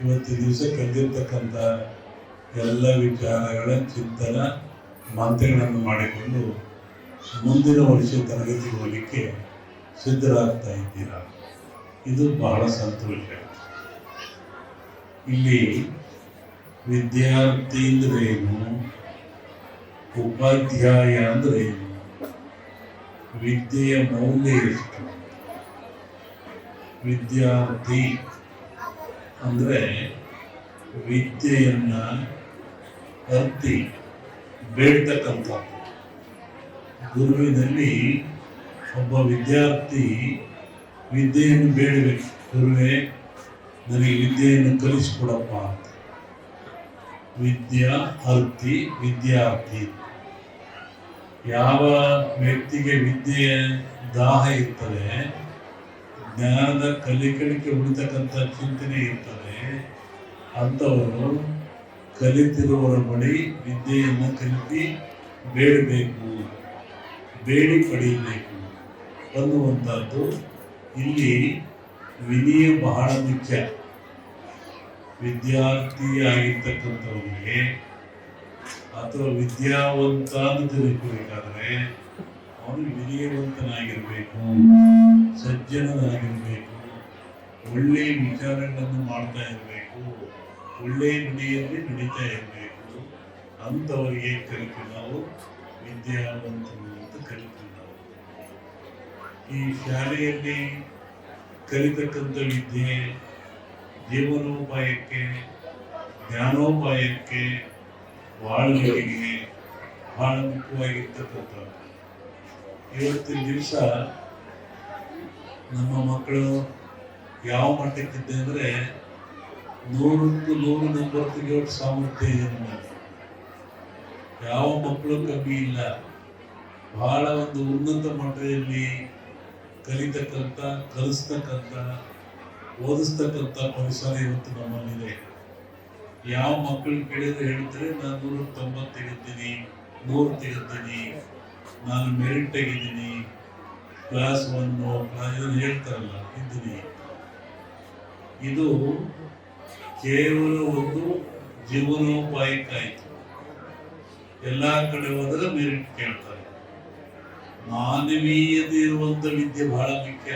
ಇವತ್ತು ದಿವಸ ಕಲಿದಿರ್ತಕ್ಕಂಥ ಎಲ್ಲ ವಿಚಾರಗಳ ಚಿಂತನ ಮಂತ್ರಿಗಳನ್ನು ಮಾಡಿಕೊಂಡು ಮುಂದಿನ ವರ್ಷ ತರಗತಿಗೆ ಹೋಗಲಿಕ್ಕೆ ಸಿದ್ಧರಾಗ್ತಾ ಇದ್ದೀರಾ? ಇದು ಬಹಳ ಸಂತೋಷ. ಇಲ್ಲಿ ವಿದ್ಯಾರ್ಥಿ ಅಂದ್ರೆ ಏನು ಉಪಾಧ್ಯಾಯ ಅಂದರೆ ಏನು ವಿದ್ಯೆಯ ಮೌಲ್ಯ ಎಷ್ಟು? ವಿದ್ಯಾರ್ಥಿ ಅಂದ್ರೆ ವಿದ್ಯೆಯನ್ನ ಹತ್ತಿ ಬೇಡ್ತಕ್ಕಂಥ ಗುರುವಿನಲ್ಲಿ ಒಬ್ಬ ವಿದ್ಯಾರ್ಥಿ ವಿದ್ಯೆಯನ್ನು ಬೇಡಬೇಕು. ಗುರುವೇ, ನನಗೆ ವಿದ್ಯೆಯನ್ನು ಕಲಿಸಿಕೊಡಪ್ಪ ಅಂತ. ವಿದ್ಯಾ ಅರ್ಥಿ ವಿದ್ಯಾರ್ಥಿ. ಯಾವ ವ್ಯಕ್ತಿಗೆ ವಿದ್ಯೆಯ ದಾಹ ಇರ್ತದೆ ಜ್ಞಾನದ ಕಲಿಕಲಿಕ್ಕೆ ಉಳಿತಕ್ಕಂಥ ಚಿಂತನೆ ಇರ್ತದೆ, ಅಂಥವರು ಕಲಿತಿರುವವರ ಬಳಿ ವಿದ್ಯೆಯನ್ನು ಕಲಿತಿ ಬೇಡಬೇಕು, ಬೇಡಿ ಪಡೆಯಬೇಕು ಅನ್ನುವಂಥದ್ದು ಇಲ್ಲಿ ವಿನಯ ಬಹಳ ಮುಖ್ಯ. ವಿದ್ಯಾರ್ಥಿಯಾಗಿರ್ತಕ್ಕಂಥವರಿಗೆ ಅಥವಾ ವಿದ್ಯಾವಂತ ಅಂತ ತಿಳ್ಕೋಬೇಕಾದ್ರೆ ಅವನು ವಿನಯವಂತನಾಗಿರ್ಬೇಕು. ಸಜ್ಜನನಾಗಿರ್ಬೇಕು ಒಳ್ಳೆ ವಿಚಾರಗಳನ್ನು ಮಾಡ್ತಾ ಇರಬೇಕು. ಒಳ್ಳೆ ನುಡಿಯಲ್ಲಿ ನಡೀತಾ ಇರಬೇಕು. ಅಂಥವರಿಗೆ ಕಲಿತು ನಾವು. ವಿದ್ಯಾವಂತರು ಅಂತ ಕಲಿತು ನಾವು. ಈ ಶಾಲೆಯಲ್ಲಿ ಕಲಿತಕ್ಕಂಥ ವಿದ್ಯೆ ಜೀವನೋಪಾಯಕ್ಕೆ, ಜ್ಞಾನೋಪಾಯಕ್ಕೆ ವಾಳ್ಗಳಿಗೆ ಬಹಳ ಮುಖ್ಯವಾಗಿರ್ತಕ್ಕಂಥ ಇವತ್ತಿನ ದಿವಸ ನಮ್ಮ ಮಕ್ಕಳು ಯಾವ ಮಟ್ಟಕ್ಕಿದ್ದೆ ಅಂದರೆ ನೂರಕ್ಕೂ ನೂರು ನಂಬರ್ ತೆಗೆಯೋ ಸಾಮರ್ಥ್ಯ ಇದೆ ನಮ್ಮಲ್ಲಿ ಯಾವ ಮಕ್ಕಳು ಕಮ್ಮಿ ಇಲ್ಲ. ಬಹಳ ಒಂದು ಉನ್ನತ ಮಟ್ಟದಲ್ಲಿ ಕಲಿತಕ್ಕಂಥ, ಕಲಿಸ್ತಕ್ಕಂಥ, ಓದಿಸ್ತಕ್ಕಂಥ ಪರಿಸರ ಇವತ್ತು ನಮ್ಮಲ್ಲಿದೆ. ಯಾವ ಮಕ್ಕಳು ಕೇಳಿದ್ರೆ ಹೇಳ್ತಾರೆ, ನಾನು ನೂರ ತೊಂಬತ್ತು ತೆಗಿತೀನಿ ನೂರು ನಾನು ಮೆರಿಟ್ ತೆಗಿದ್ದೀನಿ ಕ್ಲಾಸ್ ಕ್ಲಾಸ್ ಇದನ್ನು ಹೇಳ್ತಾರಲ್ಲ ಇದ್ದೀನಿ ಇದು ಕೇವಲ ಒಂದು ಜೀವನೋಪಾಯಕ್ಕಾಯ್ತು. ಎಲ್ಲ ಕಡೆ ಹೋದ್ರೆ ಮೆರಿಟ್ ಕೇಳ್ತಾರೆ. ಮಾನವೀಯತೆ ಇರುವಂತ ವಿದ್ಯೆ ಬಹಳ ಮುಖ್ಯ.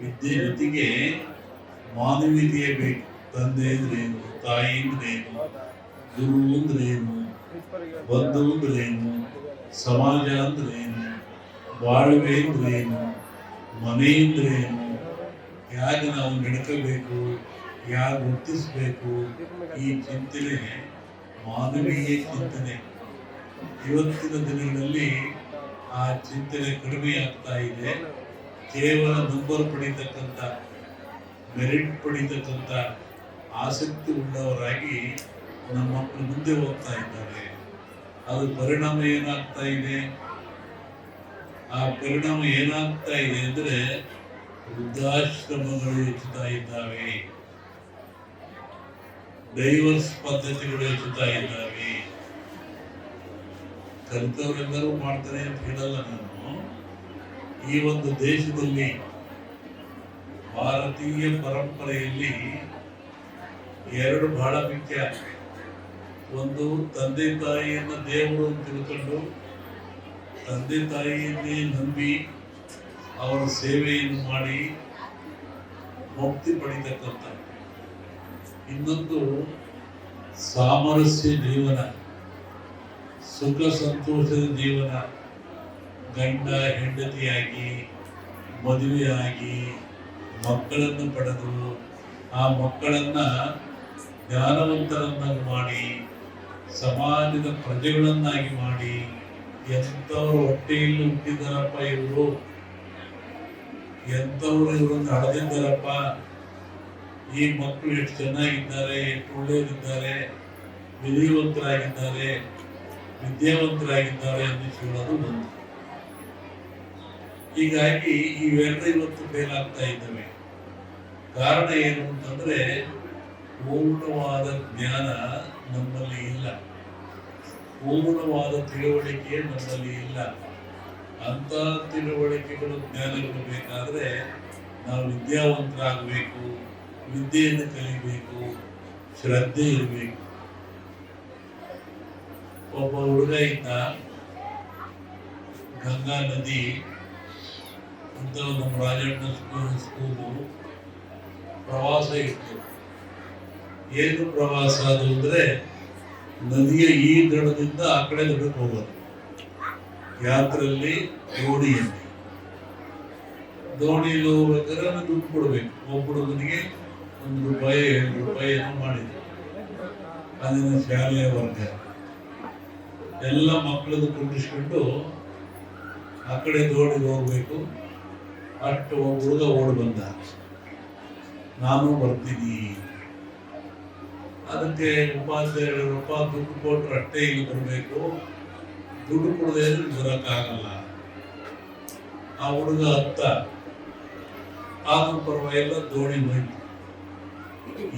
ವಿದ್ಯೆ ಜೊತೆಗೆ ಮಾನವೀಯತೆಯೇ ಬೇಕು. ತಂದೆ ಅಂದ್ರೆ ಏನು? ತಾಯಿ ಅಂದ್ರೆ ಏನು? ಗುರು ಅಂದ್ರೆ ಏನು? ಬಂಧು ಅಂದ್ರೆ ಏನು? ಸಮಾಜ ಅಂದ್ರೇನು ಏನು ಮನೆ ಏನು ಹೇಗೆ ನಾವು ನಡ್ಕೋಬೇಕು ಯಾರು ಗುರ್ತಿಸ್ಬೇಕು ಈ ಚಿಂತನೆ, ಮಾನವೀಯ ಚಿಂತನೆ. ಇವತ್ತಿನ ದಿನಗಳಲ್ಲಿ ಆ ಚಿಂತನೆ ಕಡಿಮೆ ಆಗ್ತಾ ಇದೆ. ಕೇವಲ ನಂಬರ್ ಪಡಿತಕ್ಕಂಥ, ಮೆರಿಟ್ ಪಡಿತಕ್ಕಂಥ ಆಸಕ್ತಿ ಉಳ್ಳವರಾಗಿ ನಮ್ಮ ಮಕ್ಕಳು ಮುಂದೆ ಹೋಗ್ತಾ ಇದ್ದಾರೆ. ಅದು ಪರಿಣಾಮ ಏನಾಗ್ತಾ ಇದೆ? ಆ ಪರಿಣಾಮ ಏನಾಗ್ತಾ ಇದೆ ಅಂದ್ರೆ ವೃದ್ಧಾಶ್ರಮಗಳು ಹೆಚ್ಚುತ್ತಾ ಇದ್ದಾವೆ. ಡೈವರ್ಸ್ ಪದ್ಧತಿಗಳು ಹೆಚ್ಚುತ್ತಾ ಇದ್ದಾವೆ. ಕಲಿತವರೆಲ್ಲರೂ ಮಾಡ್ತಾರೆ ಅಂತ ಹೇಳಲ್ಲ ನಾನು. ಈ ಒಂದು ದೇಶದಲ್ಲಿ ಭಾರತೀಯ ಪರಂಪರೆಯಲ್ಲಿ ಎರಡು ಬಹಳ ಮುಖ್ಯ. ಒಂದು ತಂದೆ ತಾಯಿಯನ್ನು ದೇವರು ತಿಳ್ಕೊಂಡು ತಂದೆ ತಾಯಿಯನ್ನೇ ನಂಬಿ ಅವರ ಸೇವೆಯನ್ನು ಮಾಡಿ ಮುಕ್ತಿ ಪಡಿತಕ್ಕಂಥ ಇನ್ನೊಂದು ಸಾಮರಸ್ಯ ಜೀವನ, ಸುಖ ಸಂತೋಷದ ಜೀವನ, ಗಂಡ ಹೆಂಡತಿಯಾಗಿ, ಮದುವೆಯಾಗಿ ಮಕ್ಕಳನ್ನು ಪಡೆದು ಆ ಮಕ್ಕಳನ್ನ ಜ್ಞಾನವಂತರನ್ನಾಗಿ ಮಾಡಿ, ಸಮಾಜದ ಪ್ರಜೆಗಳನ್ನಾಗಿ ಮಾಡಿ ಎಂಥವ್ರು ಹೊಟ್ಟೆಯಲ್ಲಿ ಹುಟ್ಟಿದಾರಪ್ಪ ಇವರು? ಎಂಥವ್ರು ಇವರನ್ನು ಹಡೆದಿದ್ದಾರಪ್ಪ ಈ ಮಕ್ಕಳು ಎಷ್ಟು ಚೆನ್ನಾಗಿದ್ದಾರೆ, ಎಷ್ಟು ಒಳ್ಳೆಯದಿದ್ದಾರೆ, ವಿಧಿವಂತರಾಗಿದ್ದಾರೆ, ವಿದ್ಯಾವಂತರಾಗಿದ್ದಾರೆ ಅಂತ ಹೇಳೋದು ಒಂದು. ಹೀಗಾಗಿ ಇವೆಲ್ಲ ಇವತ್ತು ಫೇಲ್ ಇದ್ದಾವೆ. ಕಾರಣ ಏನು ಅಂತಂದ್ರೆ ಪೂರ್ಣವಾದ ಜ್ಞಾನ ನಮ್ಮಲ್ಲಿ ಇಲ್ಲ. ಪೂರ್ಣವಾದ ತಿಳುವಳಿಕೆ ನಮ್ಮಲ್ಲಿ ಇಲ್ಲ. ಅಂತ ತಿಳುವಳಿಕೆಗಳು ಜ್ಞಾನಗಳು ನಾವು ವಿದ್ಯಾವಂತರಾಗಬೇಕು, ವಿದ್ಯೆಯನ್ನು ಕಲಿಬೇಕು, ಶ್ರದ್ಧೆ ಇರಬೇಕು. ಒಬ್ಬ ಹುಡುಗ ಇದ್ದ ಗಂಗಾ ನದಿ ಅಂತ ನಮ್ಮ ರಾಜಣ್ಣ ಸ್ಕೂಲು ಪ್ರವಾಸ ಇತ್ತು. ಏನು ಪ್ರವಾಸ ಅದು ಅಂದ್ರೆ ನದಿಯ ಈ ದಡದಿಂದ ಆ ಕಡೆ ದಡಕ್ಕೆ ಹೋಗೋದು. ಯಾತ್ರೆಯಲ್ಲಿ ದೋಣಿಯಲ್ಲಿ. ದೋಣಿಯಲ್ಲಿ ಹೋಗ್ಬೇಕಾದ್ರೆ ದುಡ್ಡು ಕೊಡ್ಬೇಕು. ಒಬ್ಬ ಹುಡುಗನಿಗೆ ಒಂದು ರೂಪಾಯಿ, ಎರಡು ರೂಪಾಯಿ ಏನೋ ಮಾಡಿದ್ರು. ಅದನ್ನ ಶಾಲೆಯ ವರ್ಗ. ಎಲ್ಲ ಮಕ್ಕಳದ್ದು ಕುಂಡಿಸ್ಕೊಂಡು ಆ ಕಡೆ ದೋಣಿಗೆ ಹೋಗ್ಬೇಕು. ಅಷ್ಟು ಹುಡುಗ ಓಡಿ ಬಂದ. ನಾನು ಬರ್ತೀನಿ. ಅದಕ್ಕೆ ಉಪಾಧ್ಯಾಯರು ರೂಪಾಯಿ ದುಡ್ಡು ಕೊಟ್ಟರೆ ಅಷ್ಟೇ ಇಲ್ಲಿ ಬರಬೇಕು. ದುಡ್ಡು ಕೊಡದೆ ಬರೋಕ್ಕಾಗಲ್ಲ. ಆ ಹುಡುಗ ಅತ್ತ ಆಗ ಪರವಾಗಿಲ್ಲ, ದೋಣಿ ಹೋಯ್ತು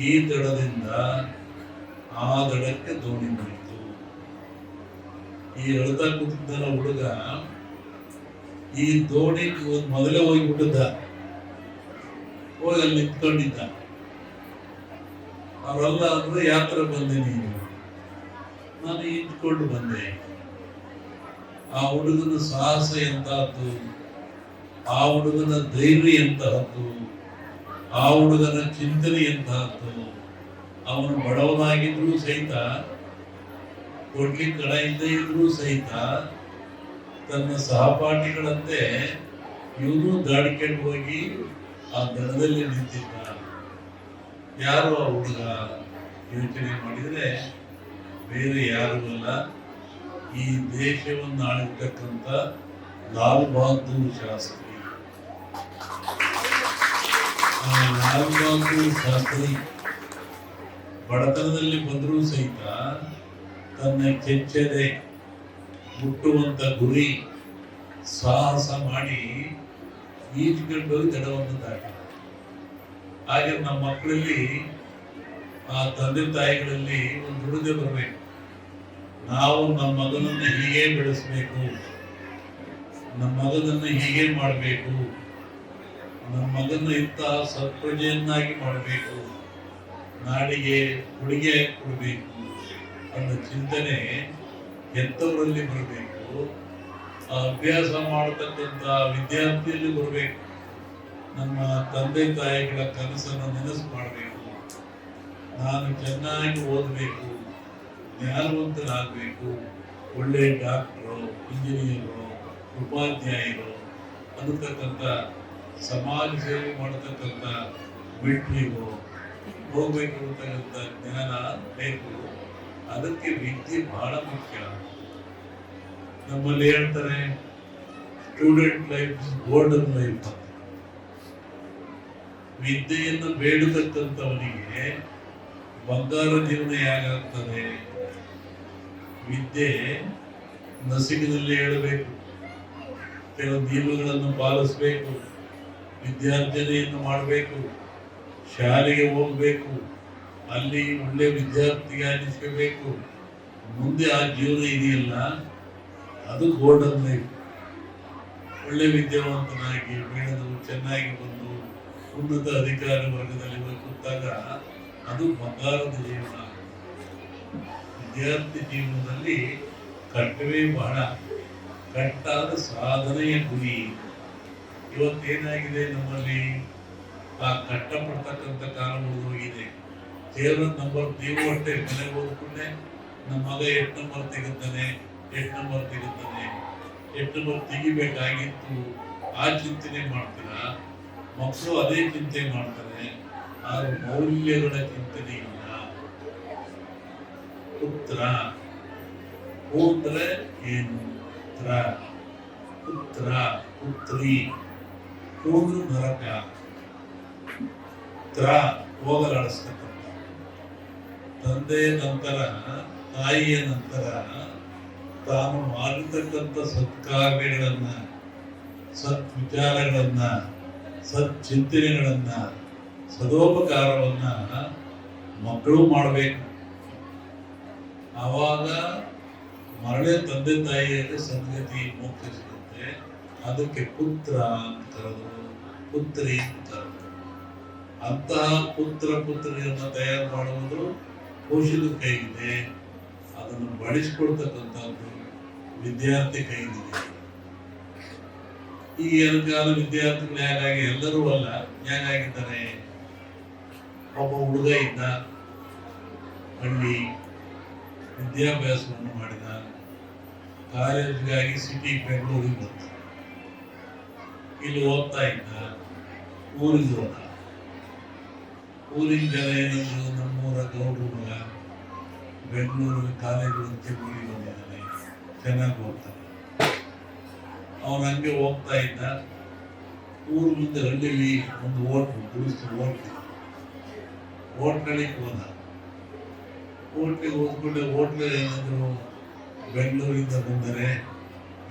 ಈ ದಡದಿಂದ ಆ ದಡಕ್ಕೆ ದೋಣಿ ಮಾಡಿತು ಈ ಎಳ್ತಾ ಕೂತಿದ್ದಲ್ಲ ಹುಡುಗ ಈ ದೋಣಿ ಮೊದಲೇ ಮೊದಲೇ ಹೋಗ್ಬಿಟ್ಟಿದ್ದ. ಹೋಗಿ ಅಲ್ಲಿ ನಿಂತ್ಕೊಂಡಿದ್ದ. ಅವರೆಲ್ಲ ಅಂದ್ರೆ ಯಾತ್ರೆ ಬಂದೆ ನೀನು ನಾನು ಇಟ್ಕೊಂಡು ಬಂದೆ. ಆ ಹುಡುಗನ ಸಾಹಸ ಎಂತಹದ್ದು ಆ ಹುಡುಗನ ಧೈರ್ಯ ಎಂತಹದ್ದು ಆ ಹುಡುಗನ ಚಿಂತನೆ ಎಂತಹದ್ದು ಅವನು ಬಡವನಾಗಿದ್ರು ಸಹಿತ ಕೊಡ್ಲಿ ಇಲ್ಲದೇ ಇದ್ರೂ ಸಹಿತ, ತನ್ನ ಸಹಪಾಠಿಗಳಂತೆ ಇವನು ದಾಡಿಕೊಂಡು ಹೋಗಿ ಆ ದಡದಲ್ಲಿ ನಿಂತಿದ್ದ. ಯಾರು ಹುಡುಗ ಯೋಚನೆ ಮಾಡಿದರೆ ಬೇರೆ ಯಾರು ಅಲ್ಲ. ಈ ದೇಶವನ್ನು ಆಳಿರ್ತಕ್ಕಂಥ ಲಾಲ್ ಬಹದ್ದೂರ್ ಶಾಸ್ತ್ರಿ. ಲಾಲ್ ಬಹದ್ದೂರ್ ಶಾಸ್ತ್ರಿ ಬಡತನದಲ್ಲಿ ಬಂದರೂ ಸಹಿತ ತನ್ನ ಕೆಚ್ಚದೆ ಮುಟ್ಟುವಂತ ಗುರಿ ಸಾಹಸ ಮಾಡಿ ಈಜ್ಕೊಂಡು ದಡವನ್ನು ದಾಟ. ಹಾಗೆ ನಮ್ಮ ಮಕ್ಕಳಲ್ಲಿ, ಆ ತಂದೆ ತಾಯಿಗಳಲ್ಲಿ ಒಂದು ಹುಡುಗ ಬರಬೇಕು. ನಾವು ನಮ್ಮ ಮಗನನ್ನು ಹೀಗೆ ಬೆಳೆಸಬೇಕು. ನಮ್ಮ ಮಗನನ್ನು ಹೀಗೆ ಮಾಡಬೇಕು. ನಮ್ಮ ಮಗನ ಇಂತಹ ಸತ್ಪ್ರಜೆಯನ್ನಾಗಿ ಮಾಡಬೇಕು. ನಾಡಿಗೆ ಕೊಡುಗೆ ಕೊಡಬೇಕು ಅನ್ನೋ ಚಿಂತನೆ ಎಂಥವರಲ್ಲಿ ಬರಬೇಕು. ಅಭ್ಯಾಸ ಮಾಡತಕ್ಕಂಥ ವಿದ್ಯಾರ್ಥಿಯಲ್ಲಿ ಬರಬೇಕು. ನಮ್ಮ ತಂದೆ ತಾಯಿಗಳ ಕನಸನ್ನು ನೆನಸು ಮಾಡಬೇಕು. ನಾನು ಚೆನ್ನಾಗಿ ಓದಬೇಕು, ಜ್ಞಾನವಂತರಾಗಬೇಕು. ಒಳ್ಳೆ ಡಾಕ್ಟ್ರು, ಇಂಜಿನಿಯರು, ಉಪಾಧ್ಯಾಯರು ಅನ್ನತಕ್ಕಂಥ, ಸಮಾಜ ಸೇವೆ ಮಾಡತಕ್ಕಂಥ ಹೋಗ್ಬೇಕು ಅಂತಕ್ಕಂಥ ಜ್ಞಾನ ಬೇಕು. ಅದಕ್ಕೆ ವಿದ್ಯೆ ಬಹಳ ಮುಖ್ಯ. ನಮ್ಮಲ್ಲಿ ಹೇಳ್ತಾರೆ ಸ್ಟೂಡೆಂಟ್ ಲೈಫ್ ಗೋಲ್ಡನ್ ಲೈಫ್ ವಿದ್ಯೆಯನ್ನು ಬೇಡತಕ್ಕಂಥವನಿಗೆ ಬಂಗಾರ ಜೀವನ ಹೇಗಾಗ್ತದೆ? ವಿದ್ಯೆ ನಸಿಗಿನಲ್ಲಿ ಹೇಳಬೇಕು ಕೆಲವು ನಿಯಮಗಳನ್ನು ಪಾಲಿಸಬೇಕು. ವಿದ್ಯಾರ್ಜನೆಯನ್ನು ಮಾಡಬೇಕು. ಶಾಲೆಗೆ ಹೋಗಬೇಕು. ಅಲ್ಲಿ ಒಳ್ಳೆ ವಿದ್ಯಾರ್ಥಿಗೆ ಅನಿಸ್ಕೋಬೇಕು ಮುಂದೆ ಆ ಜೀವನ ಇದೆಯಲ್ಲ, ಅದು ಗೋಲ್ಡನ್ ಲೈಫ್ ಒಳ್ಳೆ ವಿದ್ಯಾವಂತನಾಗಿ ಬೆಳೆದು ಚೆನ್ನಾಗಿ ಬಂದು ಉನ್ನತ ಅಧಿಕಾರಿ ವರ್ಗದಲ್ಲಿ ಕೂತಾಗ ಅದು ಬಂಗಾರದ ಜೀವನ ವಿದ್ಯಾರ್ಥಿ ಜೀವನದಲ್ಲಿ ಕಟ್ಟವೇ ಬಹಳ. ಕಟ್ಟಾದ ಸಾಧನೆಯ ಗುರಿ. ಇವತ್ತೇನಾಗಿದೆ ನಮ್ಮಲ್ಲಿ? ಆ ಕಟ್ಟಪಡ್ತಕ್ಕಂಥ ಕಾಲ ಮುಗಿದೋಗಿದೆ ಕೇವಲ ನಂಬರ್ ನೀವು ಅಷ್ಟೇ, ಮನೆಗೆ ಹೋಗ್ಕೊಂಡೆ ನಮ್ಮ ಮಗ ಎಷ್ಟು ನಂಬರ್ ತೆಗಿತಾನೆ ಎಷ್ಟು ನಂಬರ್ ತೆಗಿತಾನೆ ಎಷ್ಟು ನಂಬರ್ ತೆಗಿಬೇಕಾಗಿತ್ತು ಆ ಚಿಂತನೆ ಮಾಡ್ತೀರಾ? ಮಕ್ಕಳು ಅದೇ ಚಿಂತೆ ಮಾಡ್ತಾರೆ, ಆದ್ರೆ ಮೌಲ್ಯಗಳ ಚಿಂತನೆ ಇಲ್ಲ. ಪುತ್ರ ಹೋದ್ರೆ ಏನು ಪುತ್ರ? ಪುತ್ರ, ಪುತ್ರಿ ಹೋದ್ರು ನರಕ. ಪುತ್ರ ಹೋಗಲಾಡಿಸ್ತಕ್ಕಂಥ ತಂದೆ ನಂತರ, ತಾಯಿಯ ನಂತರ ತಾನು ಮಾಡಿರ್ತಕ್ಕಂಥ ಸತ್ಕಾರ್ಯಗಳನ್ನ ಸತ್ ವಿಚಾರಗಳನ್ನ ಸತ್ ಚಿಂತನೆಗಳನ್ನ ಸದೋಪಕಾರವನ್ನ ಮಕ್ಕಳು ಮಾಡಬೇಕು. ಆವಾಗ ಮರಳೆ ತಂದೆ ತಾಯಿಯಲ್ಲಿ ಸದ್ಗತಿ ಮೋಕ್ಷ ಸಿಗುತ್ತೆ. ಅದಕ್ಕೆ ಪುತ್ರ ಅಂತ ಕರೆದು, ಪುತ್ರಿ ಅಂತ ಅಂತಹ ಪುತ್ರ ಪುತ್ರಿಯನ್ನು ತಯಾರು ಮಾಡುವುದು ಕೌಶಲ್ಯ ಕೈಗಿದೆ. ಅದನ್ನು ಬಳಸಿಕೊಡ್ತಕ್ಕಂಥದ್ದು ವಿದ್ಯಾರ್ಥಿ ಕೈಗಿದೆ ಈಗಿನ ಕಾಲ ವಿದ್ಯಾರ್ಥಿಗಳು ಹೇಗಾಗಿ ಎಲ್ಲರೂ ಅಲ್ಲ ಯಾರಾಗಿದ್ದಾರೆ ಒಬ್ಬ ಹುಡುಗ ಇದ್ದ ಹಳ್ಳಿ ವಿದ್ಯಾಭ್ಯಾಸವನ್ನು ಮಾಡಿದ ಕಾಲೇಜ್ಗಾಗಿ ಸಿಟಿ ಬೆಂಗಳೂರಿಗೆ ಬಂತು. ಇಲ್ಲಿ ಓದ್ತಾ ಇದ್ದ ಊರಿಗೆ ಹೋದ ಊರಿನ ಜನ ಏನಿದ್ರು, ನಮ್ಮೂರ ಗೌಡ್ರು ಮಗ ಬೆಂಗಳೂರು ಕಾಲೇಜು ಅಂತ ಊರಿಗೆ ಬಂದಿದ್ದಾನೆ ಚೆನ್ನಾಗಿ ಓದ್ತಾನೆ ಅವನು ಹಂಗೆ ಹೋಗ್ತಾ ಇದ್ದ. ಊರು ಮುಂದೆ ಹಳ್ಳಿಲಿ ಒಂದು ಓಟ್ ಗುಡಿಸ್ತು ಓಟ್ ಓಟ್ಗಳಿಗೆ ಹೋದ. ಓಟ್ಲಿಗೆ ಹೋದ್ಕೊಂಡೆ ಹೋಟ್ಲು ಏನಾದರೂ ಬೆಂಗಳೂರಿಂದ ಬಂದರೆ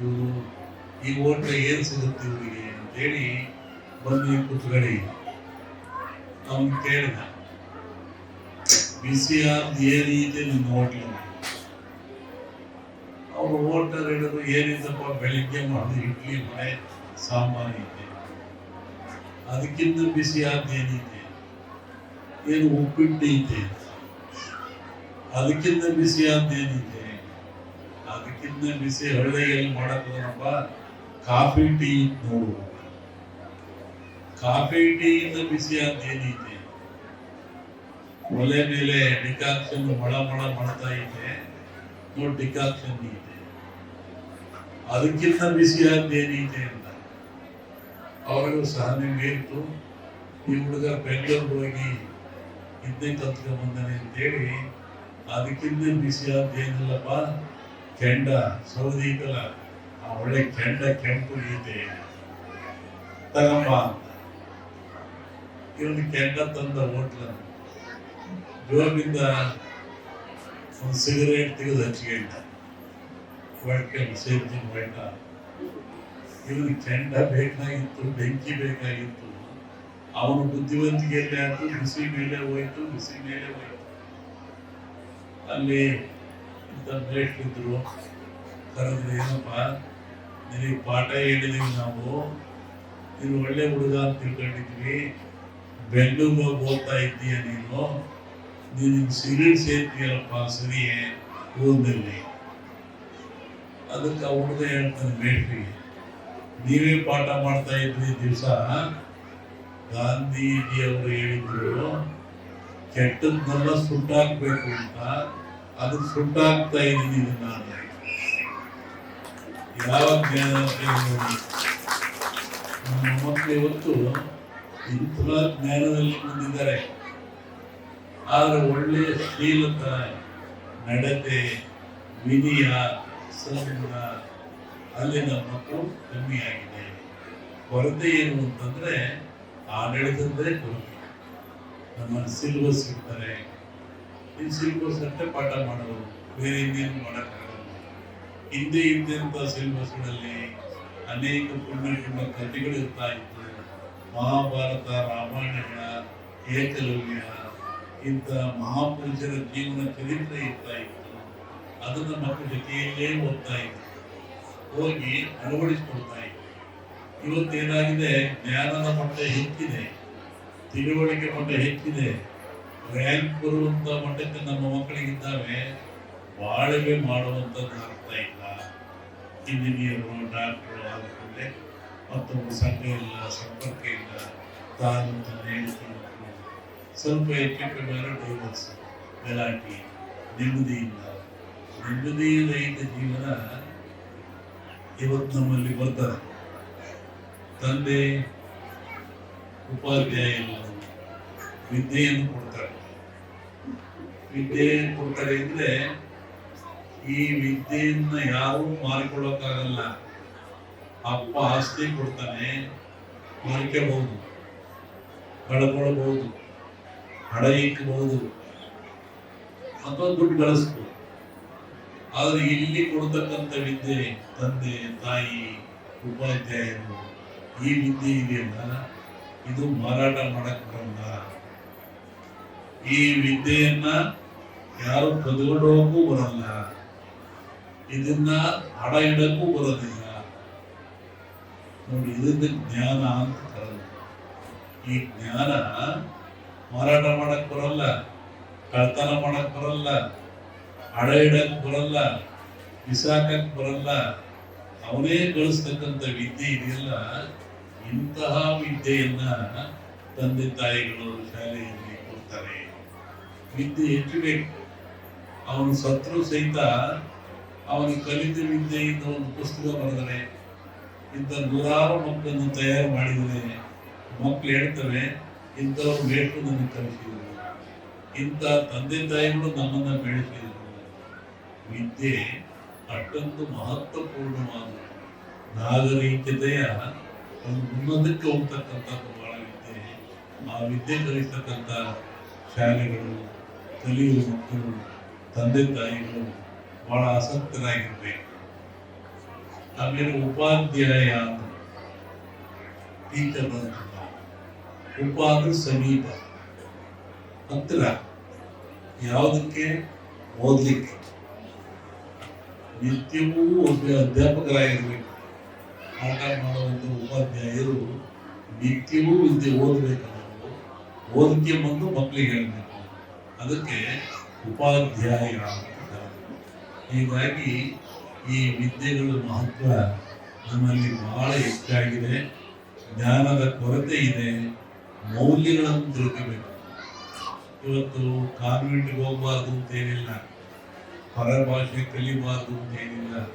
ಇವರು, ಈ ಹೋಟ್ಲ್ ಏನು ಸಿಗುತ್ತೆ ಇವರಿಗೆ? ಅಂತೇಳಿ ಬಂದು ಕೂತ್ಕೊಳ್ಳಿ ಅವನು ಕೇಳಿದ ಬಿಸಿ ಆದ ಏನಿದೆ ನಮ್ಮ ಹೋಟ್ಲು ಅವ್ರು ಹೋಟೆಲ್ ಹೇಳಿದ್ರು ಏನಿದ್ದಪ್ಪ ಬೆಳಿಗ್ಗೆ ಮಾಡಿದ ಇಡ್ಲಿ ಮಳೆ ಸಾಂಬಾರು ಇದೆ. ಅದಕ್ಕಿಂತ ಬಿಸಿ ಏನಿದೆ? ಏನು ಉಪ್ಪಿಟ್ಟು ಇದೆ. ಅದಕ್ಕಿಂತ ಬಿಸಿ ಏನಿದೆ? ಅದಕ್ಕಿಂತ ಬಿಸಿ ಹಳ್ಳಿಯಲ್ಲಿ ಮಾಡಕ್ಕಪ್ಪ ಕಾಫಿ, ಟೀ ನೋಡು. ಕಾಫಿ ಟೀಯಿಂದ ಬಿಸಿ ಆದ್ದೇನಿದೆ ಒಲೆ ಮೇಲೆ ಡಿಕಾಕ್ಷನ್ ಮಳ ಮಳ ಮಾಡ್ತಾ ಇದೆ. ನೋಡಿ ಡಿಕಾಕ್ಷನ್ ಇದೆ. ಅದಕ್ಕಿಂತ ಬಿಸಿಯಾದ್ದೇನಿದೆ ಅಂತ. ಅವರಿಗೂ ಸಹ ನಿಮಗೆ ಇತ್ತು ಈ ಹುಡುಗ ಬೆಂಗಳೂರು ಹೋಗಿ ಹಿಂದೆ ಬಂದಾನೆ ಅಂತೇಳಿ. ಅದಕ್ಕಿಂತ ಏನಿಲ್ಲಪ್ಪ ಕೆಂಡ, ಸೌದಿ ಕಲ, ಆ ಒಳ್ಳೆ ಕೆಂಡ ಕೆಂಪು ಗೀತೆ. ಅಂತ. ಇವನು ಕೆಂಡ ತಂದ ಹೋಟ್ಲ. ಜೋಬಿಂದ ಒಂದು ಸಿಗರೇಟ್ ತೆಗೆದು ಹಚ್ಕೊಂಡ ಹೊಡ್ಕೊಂಡು ಸೇರ್ತಿ ಹೊಡ್ಡ ಇವನು ಕೆಂಡ ಬೇಕಾಗಿತ್ತು, ಬೆಂಕಿ ಬೇಕಾಗಿತ್ತು. ಅವನು ಬುದ್ಧಿವಂತಿಕೆಯಲ್ಲಿ ಅಂತ ಬಿಸಿ ಮೇಲೆ ಹೋಯ್ತು, ಬಿಸಿ ಮೇಲೆ ಹೋಯ್ತು. ಅಲ್ಲಿ ಇಂಥ ಮೇಷ್ಟ್ರಿದ್ರು ಕರೆದ್ರೆ, ಏನಪ್ಪ, ನಿನಗೆ ಪಾಠ ಹೇಳಿದೀವಿ ನಾವು. ನೀನು ಒಳ್ಳೆ ಹುಡುಗ ಅಂತ ತಿಳ್ಕೊಂಡಿದ್ವಿ. ಬೆಂಗಳೂರಿಗೆ ಹೋಗಿ ಓದ್ತಾ ಇದ್ದೀಯ ನೀನು? ನೀನು ಸಿಗರೇಟ್ ಸೇರ್ತೀಯಲ್ಲಪ್ಪ ಸರಿಯೇ ಓದಲ್ಲಿ ಅದಕ್ಕೆ ಅವ್ರದ್ದೇ ಹೇಳ್ತಾರೆ ಮೇಷ್ಟ್ರಿಗೆ ನೀವೇ ಪಾಠ ಮಾಡ್ತಾ ಇದ್ರಿ ದಿವಸ. ಗಾಂಧೀಜಿಯವರು ಹೇಳಿದ್ರು ಕೆಟ್ಟದ್ದೆಲ್ಲ ಸುಟ್ಟಾಕ್ಬೇಕು ಅಂತ. ಅದಕ್ಕೆ ಸುಟ್ಟಾಕ್ತಾ ಇದ್ದೀನಿ ನಾನು. ಯಾವ ಜ್ಞಾನ ನಮ್ಮ ಮಕ್ಕಳು ಇವತ್ತು ಇಂಥ ಜ್ಞಾನದಲ್ಲಿ ಬಂದಿದ್ದಾರೆ. ಆದ್ರೆ ಒಳ್ಳೆಯ ಶೀಲತ ನಡತೆ, ವಿನಯ ಸಂಗುಣ ಅಲ್ಲಿನ ಮಕ್ಕಳು ಕಮ್ಮಿ ಆಗಿದೆ ಕೊರತೆ ಏನು ಅಂತಂದ್ರೆ ಆಡಳಿತದೇ ಕೊರತೆ. ನಮ್ಮ ಸಿಲ್ಬಸ್ ಇರ್ತಾರೆ ಈ ಸಿಲ್ಬಸ್ ಅಷ್ಟೇ ಪಾಠ ಮಾಡೋದು ಬೇರೆ ಇನ್ನೇನು ಮಾಡೋಕ್ಕಾಗಲ್ಲ. ಹಿಂದೆ ಇದ್ದಂಥ ಸಿಲ್ಬಸ್ಗಳಲ್ಲಿ ಅನೇಕ ಪುಣ್ಯ ಪುಣ್ಯ ಕಥೆಗಳು ಇರ್ತಾ ಇತ್ತು. ಮಹಾಭಾರತ ರಾಮಾಯಣಗಳ ಏಕಲವ್ಯ, ಇಂಥ ಮಹಾಪುರುಷರ ಜೀವನ ಚರಿತ್ರೆ ಇರ್ತಾ ಇತ್ತು. ಅದನ್ನ ಮಕ್ಕಳ ಜೊತೆಯಲ್ಲೇ ಓದ್ತಾ ಇದ್ದೆ. ಹೋಗಿ ಅಳವಡಿಸ್ಕೊಳ್ತಾ ಇದ್ದೆ. ಇವತ್ತೇನಾಗಿದೆ? ಜ್ಞಾನದ ಮಟ್ಟ ಹೆಚ್ಚಿದೆ. ತಿಳುವಳಿಕೆ ಮಟ್ಟ ಹೆಚ್ಚಿದೆ. ರ್ಯಾಂಕ್ ಬರುವಂತ ಮಟ್ಟಕ್ಕೆ ನಮ್ಮ ಮಕ್ಕಳಿಗಿದ್ದಾವೆ. ಬಾಳ್ವೆ ಮಾಡುವಂಥದ್ದು ಆಗ್ತಾ ಇಲ್ಲ. ಇಂಜಿನಿಯರು, ಡಾಕ್ಟರು ಆದ್ಮೇಲೆ ಮತ್ತೊಂದು ಸಂಘ ಇಲ್ಲ, ಸಂಪರ್ಕ ಇಲ್ಲ. ತಾನು ಸ್ವಲ್ಪ ಹೆಚ್ಚು ಮೇಲೆ ಡೈವರ್ಸ್ ಗಲಾಟೆ, ನೆಮ್ಮದಿ ಇಲ್ಲ. ನೆಮ್ಮದಿ ರೈತ ಜೀವನ ಇವತ್ತು ನಮ್ಮಲ್ಲಿ ಬರ್ತಾರೆ. ತಂದೆ, ಉಪಾಧ್ಯಾಯ ವಿದ್ಯೆಯನ್ನು ಕೊಡ್ತಾರೆ. ವಿದ್ಯೆ ಕೊಡ್ತಾರೆ ಅಂದ್ರೆ ಈ ವಿದ್ಯೆಯನ್ನ ಯಾರು ಮಾರಿಕೊಳ್ಳೋಕ್ಕಾಗಲ್ಲ. ಅಪ್ಪ ಆಸ್ತಿ ಕೊಡ್ತಾನೆ ಮಾರ್ಕೋಬಹುದು ಕಳ್ಕೊಳ್ಬಹುದು ಹಡ ಇಕ್ಕಬಹುದು ಅಥವಾ ದುಡ್ಡು ಗಳಿಸ್ಬೋದು. ಆದ್ರೆ ಇಲ್ಲಿ ಕೊಡ್ತಕ್ಕಂಥ ವಿದ್ಯೆ ತಂದೆ, ತಾಯಿ, ಉಪಾಧ್ಯಾಯರು, ಈ ವಿದ್ಯೆ ಇದೆಯಲ್ಲ ಇದು ಮಾರಾಟ ಮಾಡಕ್ ಬರಲ್ಲ ಈ ವಿದ್ಯೆಯನ್ನ ಯಾರು ಕದ್ಕೊಂಡು ಹೋಗಕ್ಕೂ ಬರಲ್ಲ. ಇದನ್ನ ಹಡ ಇಡಕ್ಕೂ ಬರೋದಿಲ್ಲ. ನೋಡಿ ಇದನ್ನ ಜ್ಞಾನ ಅಂತ ಕರೆದು ಈ ಜ್ಞಾನ ಮಾರಾಟ ಮಾಡಕ್ ಬರಲ್ಲ ಕಳ್ತನ ಮಾಡಕ್ ಬರಲ್ಲ ಹಡ ಇಡಕ್ ಬರಲ್ಲ ಬಿಸಾಕಕ್ ಬರಲ್ಲ, ಅವನೇ ಗಳಿಸ್ತಕ್ಕಂಥ ವಿದ್ಯೆ ಇದೆಯಲ್ಲ, ಇಂತಹ ವಿದ್ಯೆಯನ್ನ ತಂದೆ ತಾಯಿಗಳು ಶಾಲೆಯಲ್ಲಿ ಕೊಡ್ತಾರೆ. ವಿದ್ಯೆ ಹೆಚ್ಚಬೇಕು ಅವನು ಸತ್ರು ಸಹಿತ ಅವನು ಕಲಿತ ವಿದ್ಯೆಯಿಂದ ಒಂದು ಪುಸ್ತಕ ಬರೆದರೆ, ಇಂಥ ನೂರಾರು ಮಕ್ಕಳನ್ನು ತಯಾರು ಮಾಡಿದರೆ ಮಕ್ಕಳು ಹೇಳ್ತವೆ, ಇಂಥವ್ರು ಬೇಕು ನನಗೆ ಕಲಿಸಿದರು. ಇಂಥ ತಂದೆ ತಾಯಿಗಳು ನಮ್ಮನ್ನ ಬೆಳೆಸಿದರು. ವಿದ್ಯೆ ಅಷ್ಟೊಂದು ಮಹತ್ವಪೂರ್ಣವಾದ ನಾಗರಿಕತೆಯ ಒಂದು ಉನ್ನತಕ್ಕೆ ಹೋಗ್ತಕ್ಕಂಥದ್ದು ಬಹಳ ವಿದ್ಯೆ. ಆ ವಿದ್ಯೆ ಕಲಿಸ್ತಕ್ಕಂಥ ಶಾಲೆಗಳು, ಕಲಿಯುವ ಮಕ್ಕಳು, ತಂದೆ ತಾಯಿಗಳು ಬಹಳ ಆಸಕ್ತರಾಗಿರ್ಬೇಕು. ಆಮೇಲೆ ಉಪಾಧ್ಯಾಯ ಟೀಚರ್ ಅಂತ ಉಪ ಅಂದ್ರೆ ಸಮೀಪ ಹತ್ತಿರ ಯಾವುದಕ್ಕೆ? ಓದ್ಲಿಕ್ಕೆ. ನಿತ್ಯವೂ ಒಬ್ಬ ಅಧ್ಯಾಪಕರಾಗಿರ್ಬೇಕು. ಪಾಠ ಮಾಡುವಂಥ ಉಪಾಧ್ಯಾಯರು ನಿತ್ಯವೂ ವಿದ್ಯೆ ಓದಬೇಕು ಓದಿಕೆ ಬಂದು ಮಕ್ಕಳಿಗೆ ಹೇಳಬೇಕು. ಅದಕ್ಕೆ ಉಪಾಧ್ಯಾಯ ಅಂತ. ಹೀಗಾಗಿ ಈ ವಿದ್ಯೆಗಳ ಮಹತ್ವ ನಮ್ಮಲ್ಲಿ ಬಹಳ ಹೆಚ್ಚಾಗಿದೆ. ಜ್ಞಾನದ ಕೊರತೆ ಇದೆ. ಮೌಲ್ಯಗಳನ್ನು ತಿಳ್ಕೋಬೇಕು. ಇವತ್ತು ಕಾನ್ವೆಂಟ್ಗೆ ಹೋಗಬಾರ್ದು ಅಂತೇನಿಲ್ಲ ಪರ ಭಾಷೆ ಕಲಿಬಾರ್ದು ಅಂತೇನಿಲ್ಲ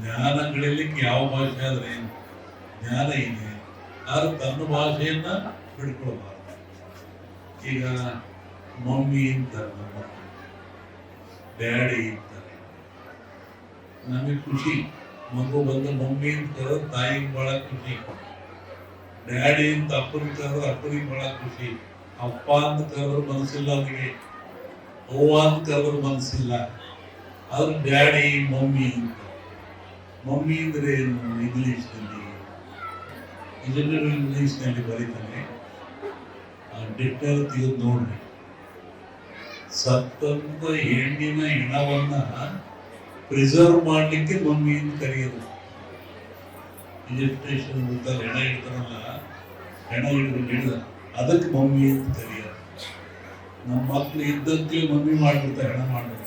ಜ್ಞಾನ ಕಳಿಲಿಕ್ಕೆ ಯಾವ ಭಾಷೆ ಆದ್ರೆ ಏನು? ಜ್ಞಾನ ಇದೆ. ಆದ್ರೆ ತನ್ನ ಭಾಷೆಯನ್ನ ಬಿಡ್ಕೊಳ್ಬಾರ್ದು. ಈಗ ಮಮ್ಮಿ ಅಂತಾರೆ ನಮ್ಮ ಡ್ಯಾಡಿ ಅಂತಾರೆ. ನಮಗೆ ಖುಷಿ. ಮಗು ಬಂದು ಮಮ್ಮಿ ಅಂತ ಕರೆದ್ರೆ ತಾಯಿಗೆ ಬಹಳ ಖುಷಿ. ಡ್ಯಾಡಿ ಅಂತ ಅಪ್ಪನಿಗೆ ಕರೆದ್ರೆ ಅಪ್ಪನಿಗೆ ಬಹಳ ಖುಷಿ. ಅಪ್ಪ ಅಂತ ಕರೆದ್ರೆ ಮನಸ್ಸಿಲ್ಲ ಅವನಿಗೆ. ಅವ್ವ ಅಂತ ಕರೆದ್ರೆ ಮನಸ್ಸಿಲ್ಲ. ಆದ್ರೆ ಡ್ಯಾಡಿ, ಮಮ್ಮಿ ಅಂತ. ಮಮ್ಮಿ ಅಂದರೆ ಏನು? ಇಂಗ್ಲಿಷ್ನಲ್ಲಿ. ಇದನ್ನು ಇಂಗ್ಲೀಷ್ನಲ್ಲಿ ಬರೀತಾನೆ. ಆ ಡೆಟ್ಟರ್ ತೆಗೆದು ನೋಡ್ರಿ. ಸತ್ತಂತ ಹೆಣ್ಣಿನ ಹೆಣವನ್ನ ಪ್ರಿಸರ್ವ್ ಮಾಡಲಿಕ್ಕೆ ಮಮ್ಮಿ ಅಂತ ಕರೆಯೋದು. ಇಲೆಕ್ಟ್ರೇಷನ್ ಇರ್ತಾರೆ ಹೆಣ ಇಡ್ತಾರಲ್ಲ, ಹೆಣ ಹಿಡಿದು ಹಿಡಿದ, ಅದಕ್ಕೆ ಮಮ್ಮಿ ಅಂತ ಕರೆಯೋದು. ನಮ್ಮ ಮಕ್ಕಳು ಇದ್ದಕ್ಕೆ ಮಮ್ಮಿ ಮಾಡಿಬಿಡ್ತಾರೆ, ಹೆಣ ಮಾಡ್ಬಿಡ್ತಾರೆ.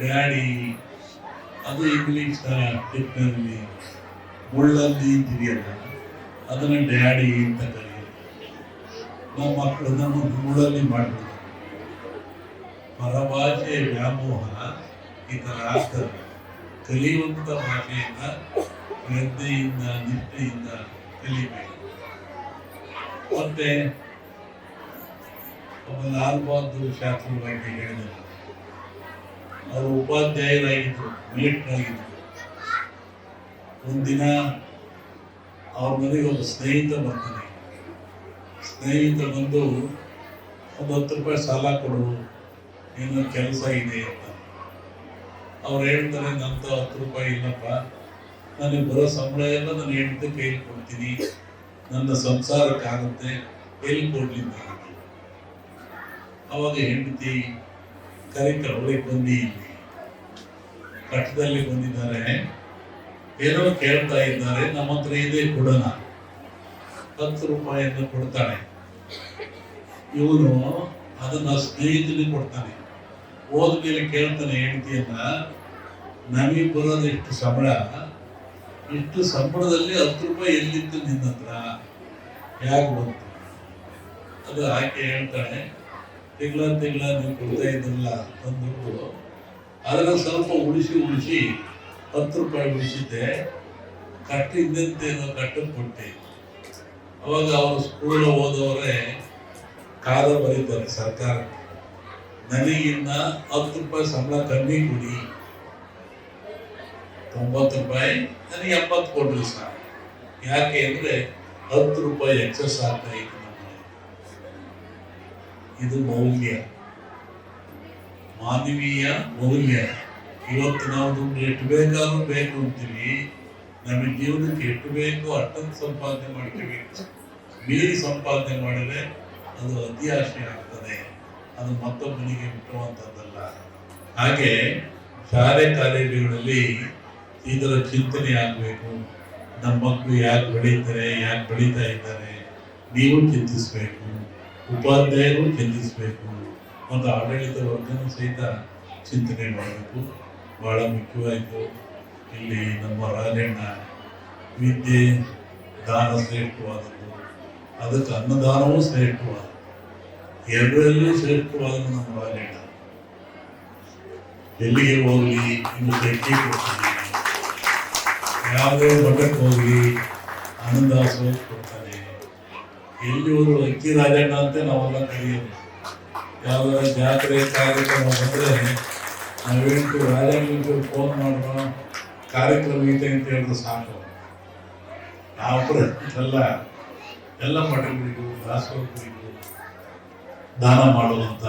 ಡ್ಯಾಡಿ, ಅದು ಇಂಗ್ಲಿಷ್ ಟೆಕ್ನಲ್ಲಿ ಮುಳ್ಳಲ್ಲಿ ಇದೆಯಲ್ಲ ಅದನ್ನ ಡ್ಯಾಡಿ ಅಂತ ಕರೆಯೋದು ನಮ್ಮ ಮಕ್ಕಳು ನಮ್ಮ ಮುಳ್ಳಲ್ಲಿ ಮಾಡ್ಬಿಡ್ತಾರೆ. ಪರಭಾಷೆ, ವ್ಯಾಮೋಹ ಈ ಥರ ಆಗ್ತದೆ. ಕಲಿಯುವಂಥ ಭಾಷೆಯಿಂದ, ಶ್ರದ್ಧೆಯಿಂದ, ನಿಷ್ಠೆಯಿಂದ ಕಲಿಬೇಕು. ಮತ್ತೆ ಲಾಲ್ ಬಹದ್ದೂರ್ ಶಾಸ್ತ್ರಿ ಬಗ್ಗೆ ಹೇಳಿದರು. ಅವರು ಉಪಾಧ್ಯಾಯರಾಗಿದ್ದರು ಮೇಟ್ರಾಗಿದ್ರು ಒಂದಿನ ಅವ್ರ ಮನೆಗೆ ಒಬ್ಬ ಸ್ನೇಹಿತ ಬರ್ತಾನೆ. ಸ್ನೇಹಿತ ಬಂದು ಒಂದು ಹತ್ತು ರೂಪಾಯಿ ಸಾಲ ಕೊಡು ಏನೋ ಕೆಲಸ ಇದೆ ಅಂತ. ಅವ್ರು ಹೇಳ್ತಾರೆ ನಂತ ಹತ್ತು ರೂಪಾಯಿ ಇಲ್ಲಪ್ಪ. ನನಗೆ ಬರೋ ಸಂಬಳ ಎಲ್ಲ ನಾನು ಹೆಂಡತಿ ಕೈಲಿ ಕೊಡ್ತೀನಿ. ನನ್ನ ಸಂಸಾರಕ್ಕಾಗುತ್ತೆ. ಎಲ್ಲಿ ಕೊಡ್ಲಿಂದ ಅವಾಗ ಹೆಂಡತಿ ಬನ್ನಿ ಇಲ್ಲಿ ಕಟ್ಟದಲ್ಲಿ ಬಂದಿದ್ದಾರೆ. ಏನೋ ಕೇಳ್ತಾ ಇದ್ದಾರೆ. ನಮ್ಮ ಹತ್ರ ಇದೇ ಕೊಡೋಣ. ಹತ್ತು ರೂಪಾಯಿಯನ್ನು ಕೊಡ್ತಾಳೆ. ಇವನು ಅದನ್ನ ಸ್ನೇಹಿತನಿಗೆ ಕೊಡ್ತಾನೆ. ಹೋದ್ಮೇಲೆ ಕೇಳ್ತಾನೆ, ಹೆಂಡತಿಯನ್ನ, ನಮಗೆ ಬರೋದು ಇಷ್ಟು ಸಂಬಳ. ಇಷ್ಟು ಸಂಬಳದಲ್ಲಿ ಹತ್ತು ರೂಪಾಯಿ ಎಲ್ಲಿತ್ತು ನಿನ್ನ ಹತ್ರ ಯಾಕೆ ಬಂತು ಅದು ಆಕೆ ಹೇಳ್ತಾಳೆ ತಿಂಗಳ ತಿಂಗಳ ನೀವು ಕೊಡ್ತಾ ಇದ್ರಲ್ಲ ತಂದು ಅದನ್ನು ಸ್ವಲ್ಪ ಉಳಿಸಿ ಉಳಿಸಿ ಹತ್ತು ರೂಪಾಯಿ ಉಳಿಸಿದ್ದೆ. ಕಟ್ಟಿದ್ದಂತೆ ಕಟ್ಟಕ್ಕೆ ಕೊಟ್ಟೆ ಅವಾಗ ಅವರು ಸ್ಕೂಲ್ ಓದೋರೆ ಕಾದ ಬರೀತಾರೆ ಸರ್ಕಾರ. ನನಗಿನ್ನ ಹತ್ತು ರೂಪಾಯಿ ಸಂಬಳ ಕಮ್ಮಿ ಕೊಡಿ. ತೊಂಬತ್ತು ರೂಪಾಯಿ, ನನಗೆ ಎಪ್ಪತ್ತು ಕೊಡ್ರಿ ಸರ್ ಯಾಕೆ ಅಂದರೆ ಹತ್ತು ರೂಪಾಯಿ ಎಕ್ಸಸ್ ಆಗ್ತಾ ಇತ್ತು. ಇದು ಮೌಲ್ಯ. ಮಾನವೀಯ ಮೌಲ್ಯ. ಇವತ್ತು ನಾವು ದುಡ್ಡು ಎಷ್ಟು ಬೇಕಾದ್ರೂ ಬೇಕು ಅಂತೀವಿ. ನಮ್ಮ ಜೀವನಕ್ಕೆ ಎಷ್ಟು ಬೇಕು ಅಷ್ಟೊಂದು ಸಂಪಾದನೆ ಮಾಡ್ತೀವಿ. ಮೀರಿ ಸಂಪಾದನೆ ಮಾಡಿದ್ರೆ ಅದು ಅತಿ ಆಶೆ ಆಗ್ತದೆ. ಅದು ಮತ್ತೊಬ್ಬನಿಗೆ ಮುಟ್ಟುವಂಥದ್ದಲ್ಲ ಹಾಗೆ ಶಾಲೆ ಕಾಲೇಜುಗಳಲ್ಲಿ ಇದರ ಚಿಂತನೆ ಆಗಬೇಕು. ನಮ್ಮ ಮಕ್ಕಳು ಯಾಕೆ ಬೆಳೀತಾರೆ, ಯಾಕೆ ಬೆಳೀತಾ ಇದ್ದಾರೆ, ನೀವು ಚಿಂತಿಸಬೇಕು. ಉಪಾಧ್ಯಾಯರು ಚಿಂತಿಸಬೇಕು. ಮತ್ತು ಆಡಳಿತ ವರ್ಗನೂ ಸಹಿತ ಚಿಂತನೆ ಮಾಡಬೇಕು. ಬಹಳ ಮುಖ್ಯವಾಯಿತು. ಇಲ್ಲಿ ನಮ್ಮ ರಾಜಣ್ಣ ವಿದ್ಯೆ ದಾನ ಶ್ರೇಷ್ಠವಾದದ್ದು. ಅದಕ್ಕೆ ಅನ್ನದಾನವೂ ಶ್ರೇಷ್ಠವಾದ ಎರಡರಲ್ಲೂ ಶ್ರೇಷ್ಠವಾದ ನಮ್ಮ ರಾಜಣ್ಣ ಎಲ್ಲಿಗೆ ಹೋಗಲಿ? ಇನ್ನು ಶಕ್ತಿ ಕೊಡ್ತೀನಿ. ಯಾವುದೇ ಮಠಕ್ಕೆ ಹೋಗಲಿ. ಅನ್ನದಾಸ ಕೊಡ್ತಾನೆ ಎಲ್ಲಿ ಊರು ಅಕ್ಕಿ ರಾಜಣ್ಣ ಅಂತ ನಾವೆಲ್ಲ ಕರೆಯೋದು ಯಾವ್ದಾರ ಜಾತ್ರೆ ಕಾರ್ಯಕ್ರಮ ಬಂದರೆ ನಾವೇಂಟು ರಾಜಣ್ಣ ಫೋನ್ ಮಾಡೋಣ. ಕಾರ್ಯಕ್ರಮ ಇದೆ ಅಂತ ಹೇಳಿದ್ರೆ ಸಾಕು. ನಾವು ಎಲ್ಲ ಎಲ್ಲ ಮಠಗಳಿಗೂ ದಾಸೋಗಳಿಗೂ ದಾನ ಮಾಡುವಂಥ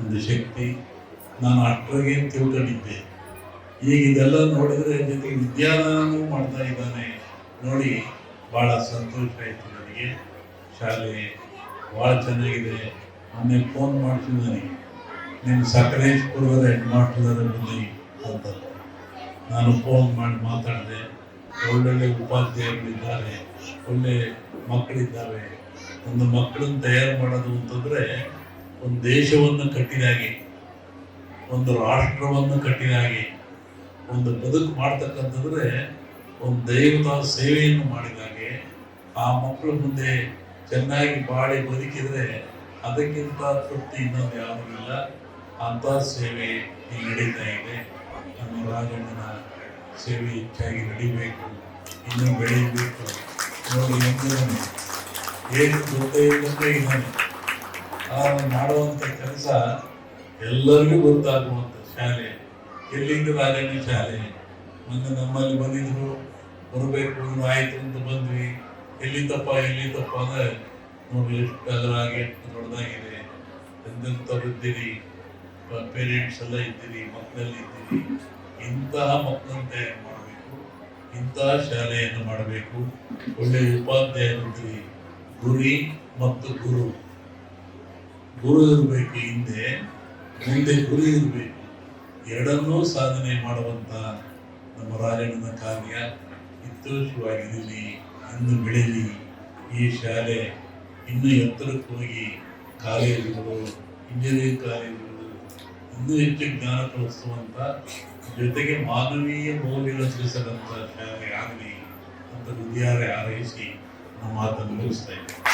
ಒಂದು ಶಕ್ತಿ. ನಾನು ಅಷ್ಟರಿಗೆ ತಿಳ್ಕೊಂಡಿದ್ದೆ. ಈಗ ಇದೆಲ್ಲ ನೋಡಿದ್ರೆ ಜೊತೆಗೆ ವಿದ್ಯಾದಾನವೂ ಮಾಡ್ತಾ ಇದ್ದಾನೆ. ನೋಡಿ, ಭಾಳ ಸಂತೋಷ ಆಯಿತು ನನಗೆ. ಶಾಲೆ ಭಾಳ ಚೆನ್ನಾಗಿದೆ. ಮೊನ್ನೆ ಫೋನ್ ಮಾಡ್ತೀನಿ ನನಗೆ ಸಕ್ಕರೆ ಪೂರ್ವದ ಹೆಡ್ ಮಾಸ್ಟರ್ ಬನ್ನಿ ಅಂತ. ನಾನು ಫೋನ್ ಮಾಡಿ ಮಾತಾಡಿದೆ, ಒಳ್ಳೊಳ್ಳೆ ಉಪಾಧ್ಯಾಯಗಳಿದ್ದಾರೆ ಒಳ್ಳೆ ಮಕ್ಕಳಿದ್ದಾವೆ ಒಂದು ಮಕ್ಕಳನ್ನು ತಯಾರು ಮಾಡೋದು ಅಂತಂದರೆ, ಒಂದು ದೇಶವನ್ನು ಕಟ್ಟಿದಾಗಿ ಒಂದು ರಾಷ್ಟ್ರವನ್ನು ಕಟ್ಟಿದಾಗಿ ಒಂದು ಬದುಕು ಮಾಡ್ತಕ್ಕಂಥದ್ರೆ, ಒಂದು ದೈವದ ಸೇವೆಯನ್ನು ಮಾಡಿದಾಗೆ ಆ ಮಕ್ಕಳ ಮುಂದೆ ಚೆನ್ನಾಗಿ ಬಾಳಿ ಬದುಕಿದ್ರೆ ಅದಕ್ಕಿಂತ ತೃಪ್ತಿ ಇನ್ನೊಂದು ಯಾವುದೂ ಇಲ್ಲ. ಅಂಥ ಸೇವೆ ಇಲ್ಲಿ ನಡೀತಾ ಇದೆ. ನಮ್ಮ ರಾಜಣ್ಣನ ಸೇವೆ ಹೆಚ್ಚಾಗಿ ನಡಿಬೇಕು. ಇನ್ನೂ ಬೆಳೀಬೇಕು ನೋಡಿ ಹೆಂಗಿದ್ದಾನೆ ಏನು ಗೊತ್ತೇ ಇದ್ದಾನೆ. ಆ ಮಾಡುವಂಥ ಕೆಲಸ ಎಲ್ಲರಿಗೂ ಗೊತ್ತಾಗುವಂಥ ಶಾಲೆ. ಎಲ್ಲಿಂದ ರಾಜಣ್ಣ ಶಾಲೆ? ಮೊನ್ನೆ ನಮ್ಮಲ್ಲಿ ಬಂದಿದ್ರು, ಬರಬೇಕು ಆಯ್ತು ಅಂತ ಬಂದ್ವಿ. ಎಲ್ಲಿಂದಪ್ಪ ಎಲ್ಲಿಂದಪ್ಪ ಅಂದ್ರೆ ನೋಡಿ ಎಷ್ಟು ಅದರಾಗಿ ದೊಡ್ಡದಾಗಿದೆ ಎಂತೆಂಥವ್ರು ಇದ್ದೀರಿ ಪೇರೆಂಟ್ಸ್ ಎಲ್ಲ ಇದ್ದೀರಿ, ಮಕ್ಕಳಲ್ಲಿ ಇದ್ದೀರಿ. ಇಂತಹ ಮಕ್ಕಳನ್ನ ತಯಾರು ಮಾಡಬೇಕು, ಇಂತಹ ಶಾಲೆಯನ್ನು ಮಾಡಬೇಕು. ಒಳ್ಳೆಯ ಉಪಾಧ್ಯಾಯರಿದ್ದೀರಿ ಗುರಿ ಮತ್ತು ಗುರು. ಗುರು ಇರಬೇಕು ಹಿಂದೆ, ಮುಂದೆ ಗುರಿ ಇರಬೇಕು. ಎರಡನ್ನೂ ಸಾಧನೆ ಮಾಡುವಂತ ನಮ್ಮ ರಾಜಣ್ಣನ ಕಾರ್ಯ ಸಂತೋಷವಾಗಿರಲಿ ಇನ್ನು ಬೆಳೀಲಿ ಈ ಶಾಲೆ ಇನ್ನೂ ಎತ್ತರಕ್ಕೆ ಹೋಗಿ ಕಾಲೇಜುಗಳು ಇಂಜಿನಿಯರಿಂಗ್ ಕಾಲೇಜುಗಳು ಇನ್ನೂ ಹೆಚ್ಚು ಜ್ಞಾನ ಕಲಿಸುವಂಥ, ಜೊತೆಗೆ ಮಾನವೀಯ ಮೌಲ್ಯಗಳು ತಿಳಿಸದಂಥ ಶಾಲೆ ಆಗಲಿ ಅಂತ ಹೃದಯಾರೆ ಆರೈಸಿ ನಮ್ಮ ಮಾತನ್ನು ಮುಗಿಸ್ತಾ ಇದ್ದೇನೆ.